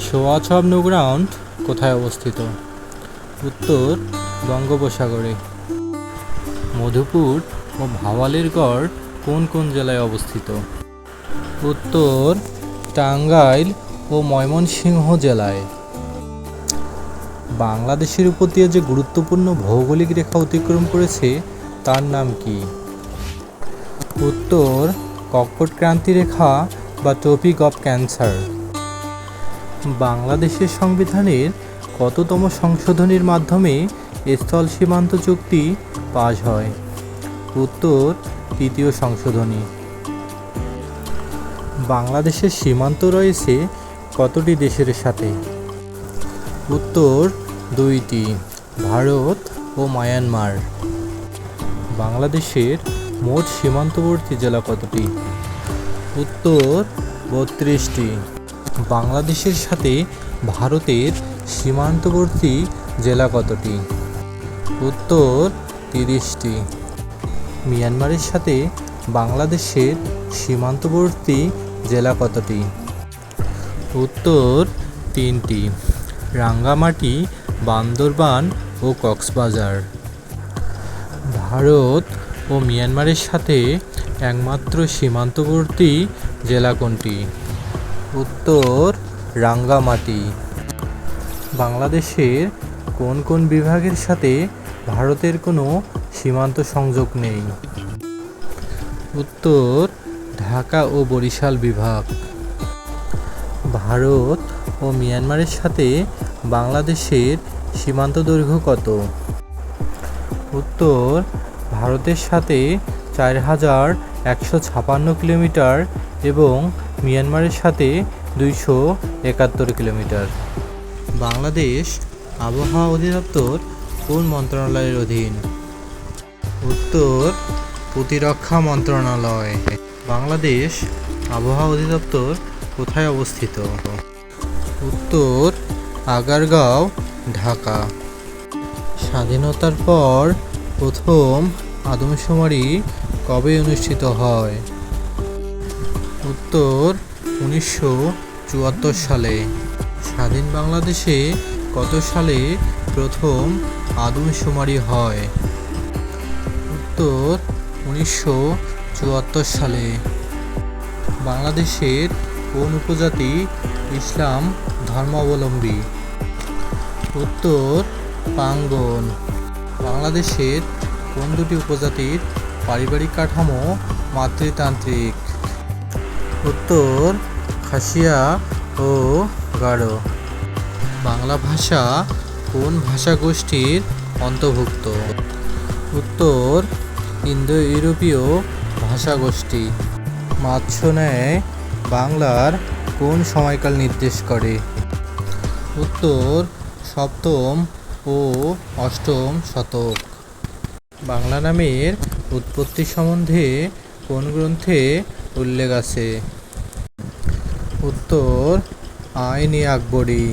সোয়াচব নৌগ্রাউন্ড কোথায় অবস্থিত? উত্তর বঙ্গোপসাগরে। মধুপুর ও ভাওয়ালের গড় কোন কোন জেলায় অবস্থিত? উত্তর টাঙ্গাইল ও ময়মনসিংহ জেলায়। বাংলাদেশের উপর দিয়ে যে গুরুত্বপূর্ণ ভৌগোলিক রেখা অতিক্রম করেছে, তার নাম কি? উত্তর কর্কট ক্রান্তি রেখা বা টপিক অফ ক্যান্সার। বাংলাদেশের সংবিধানের কততম সংশোধনীর মাধ্যমে স্থল সীমান্ত চুক্তি পাশ হয়? উত্তর, তৃতীয় সংশোধনী। বাংলাদেশের সীমান্ত রয়েছে কতটি দেশের সাথে? উত্তর, দুইটি, ভারত ও মায়ানমার। বাংলাদেশের মোট সীমান্তবর্তী জেলা কতটি? উত্তর, বত্রিশটি। বাংলাদেশের সাথে ভারতের সীমান্তবর্তী জেলা কতটি? উত্তর তিরিশটি। মিয়ানমারের সাথে বাংলাদেশের সীমান্তবর্তী জেলা কতটি? উত্তর তিনটি। রাঙ্গামাটি, বান্দরবান ও কক্সবাজার। ভারত ও মিয়ানমারের সাথে একমাত্র সীমান্তবর্তী জেলা কোনটি? উত্তর রাঙ্গামাটি। বাংলাদেশের কোন কোন বিভাগের সাথে ভারতের কোনো সীমান্ত সংযোগ নেই? উত্তর, ঢাকা ও বরিশাল বিভাগ। ভারত ও মিয়ানমারের সাথে বাংলাদেশের সীমান্ত দৈর্ঘ্য কত? উত্তর, ভারতের সাথে চার হাজার একশো ছাপান্ন কিলোমিটার এবং মিয়ানমারের সাথে দুইশো একাত্তর কিলোমিটার। বাংলাদেশ আবহাওয়া অধিদপ্তর কোন মন্ত্রণালয়ের অধীন? উত্তর, প্রতিরক্ষা মন্ত্রণালয়। বাংলাদেশ আবহাওয়া অধিদপ্তর কোথায় অবস্থিত? উত্তর, আগারগাঁও, ঢাকা। স্বাধীনতার পর প্রথম আদমশুমারি কবে অনুষ্ঠিত হয়? উত্তর উনিশশো চুয়াত্তর সালে। স্বাধীন বাংলাদেশে কত সালে প্রথম আদমশুমারি হয়? উত্তর, উনিশশো চুয়াত্তর সালে। বাংলাদেশের কোন উপজাতি ইসলাম ধর্মাবলম্বী? উত্তর, পাঙ্গন। বাংলাদেশের কোন দুটি উপজাতির পারিবারিক কাঠামো মাতৃতান্ত্রিক? উত্তর, খাসিয়া ও গারো। বাংলা ভাষা কোন ভাষা গোষ্ঠীর অন্তর্ভুক্ত? উত্তর ইন্দো ইউরোপীয় ভাষা গোষ্ঠী মাৎস্য ন্যায় বাংলার কোন সময়কাল নির্দেশ করে? উত্তর, সপ্তম ও অষ্টম শতক। বাংলা নামের উৎপত্তি সম্বন্ধে কোন গ্রন্থে উল্লেখ আছে। উত্তর আইনি আকবরী।